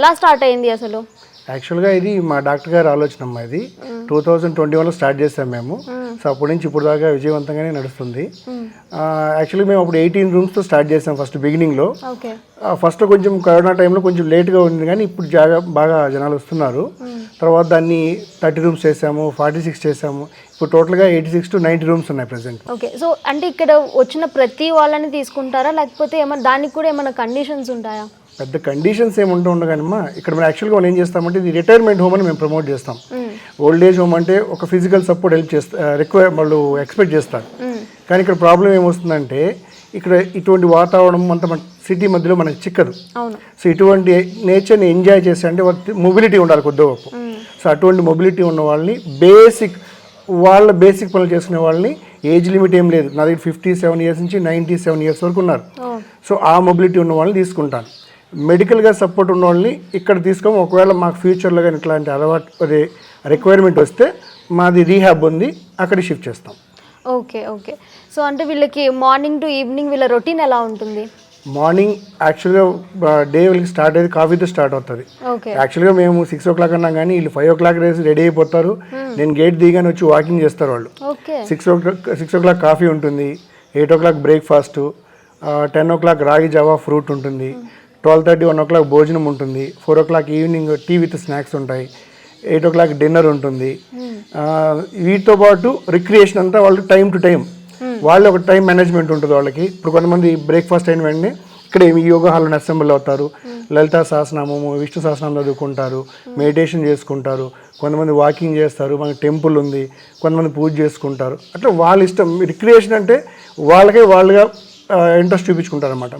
ఎలా స్టార్ట్ అయింది అసలు? యాక్చువల్గా ఇది మా డాక్టర్ గారి ఆలోచన అమ్మా ఇది. టూ థౌజండ్ ట్వంటీ వన్లో స్టార్ట్ చేసాం మేము. సో అప్పటి నుంచి ఇప్పుడు దాకా విజయవంతంగానే నడుస్తుంది. యాక్చువల్లీ మేము అప్పుడు ఎయిటీన్ రూమ్స్తో స్టార్ట్ చేసాం ఫస్ట్ బిగినింగ్లో. ఫస్ట్ కొంచెం కరోనా టైంలో కొంచెం లేట్గా ఉంది కానీ ఇప్పుడు జాగా బాగా జనాలు వస్తున్నారు. తర్వాత దాన్ని థర్టీ రూమ్స్ చేసాము ఫార్టీ సిక్స్ చేసాము ఇప్పుడు టోటల్గా eighty six to ninety rooms ఉన్నాయి ప్రజెంట్. ఓకే. సో అంటే ఇక్కడ వచ్చిన ప్రతి వాళ్ళని తీసుకుంటారా? లేకపోతే ఏమైనా దానికి కూడా ఏమైనా కండిషన్స్ ఉంటాయా? పెద్ద కండిషన్స్ ఏమి ఉంటూ ఉండగానమ్మా ఇక్కడ మనం యాక్చువల్గా మనం ఏం చేస్తామంటే ఇది రిటైర్మెంట్ హోమ్ అని మేము ప్రమోట్ చేస్తాం. ఓల్డ్ ఏజ్ హోమ్ అంటే ఒక ఫిజికల్ సపోర్ట్ హెల్ప్ చేస్తా రిక్వైర్ వాళ్ళు ఎక్స్పెక్ట్ చేస్తారు. కానీ ఇక్కడ ప్రాబ్లం ఏమొస్తుందంటే ఇక్కడ ఇటువంటి వాతావరణం అంత మన సిటీ మధ్యలో మనకి చిక్కదు. సో ఇటువంటి నేచర్ని ఎంజాయ్ చేస్తే అంటే మొబిలిటీ ఉండాలి కొద్ది గొప్ప సో అటువంటి మొబిలిటీ ఉన్న వాళ్ళని బేసిక్ వాళ్ళ బేసిక్ పనులు చేసుకునే వాళ్ళని ఏజ్ లిమిట్ ఏం లేదు. నా దగ్గర ఫిఫ్టీ సెవెన్ ఇయర్స్ నుంచి నైంటీ సెవెన్ ఇయర్స్ వరకు ఉన్నారు. సో ఆ మొబిలిటీ ఉన్న వాళ్ళని తీసుకుంటాను. మెడికల్గా సపోర్ట్ ఉన్న వాళ్ళని ఇక్కడ తీసుకోము ఒకవేళ మాకు ఫ్యూచర్లో కానీ ఇట్లాంటి అలవాటు అదే రిక్వైర్మెంట్ వస్తే మాది రీహాబ్ ఉంది అక్కడ షిఫ్ట్ చేస్తాం. Okay okay. సో అంటే వీళ్ళకి మార్నింగ్ టు ఈవినింగ్ వీళ్ళ రొటీన్ ఎలా ఉంటుంది? మార్నింగ్ యాక్చువల్గా డే వీళ్ళకి స్టార్ట్ అయ్యేది కాఫీతో స్టార్ట్ అవుతుంది. యాక్చువల్గా మేము సిక్స్ ఓ క్లాక్ అన్నాం కానీ వీళ్ళు ఫైవ్ ఓ క్లాక్ రేసి రెడీ అయిపోతారు నేను గేట్ దిగానే వచ్చి వాకింగ్ చేస్తారు వాళ్ళు. Six o'clock six o'clock coffee ఉంటుంది eight o'clock breakfast ten o'clock రాగి జావా ఫ్రూట్ ఉంటుంది. Twelve thirty one o'clock భోజనం ఉంటుంది. Four o'clock evening tea with snacks ఉంటాయి. ఎయిట్ ఓ క్లాక్ డిన్నర్ ఉంటుంది. ఆ, వీటితో పాటు రిక్రియేషన్ అంతా వాళ్ళు టైం టు టైం. వాళ్ళు ఒక టైం మేనేజ్మెంట్ ఉంటుంది వాళ్ళకి. ఇప్పుడు కొంతమంది బ్రేక్ఫాస్ట్ అయిన వెంటనే ఇక్కడ ఈ యోగా హాల్లో అసెంబ్లీ అవుతారు. లలితా సహస్రనామము విష్ణు సహస్రనామం చదువుకుంటారు. మెడిటేషన్ చేసుకుంటారు. కొంతమంది వాకింగ్ చేస్తారు. మనకి టెంపుల్ ఉంది. కొంతమంది పూజ చేసుకుంటారు. అట్లా వాళ్ళ ఇష్టం. రిక్రియేషన్ అంటే వాళ్ళకే వాళ్ళుగా ఇంట్రెస్ట్ చూపించుకుంటారు అనమాట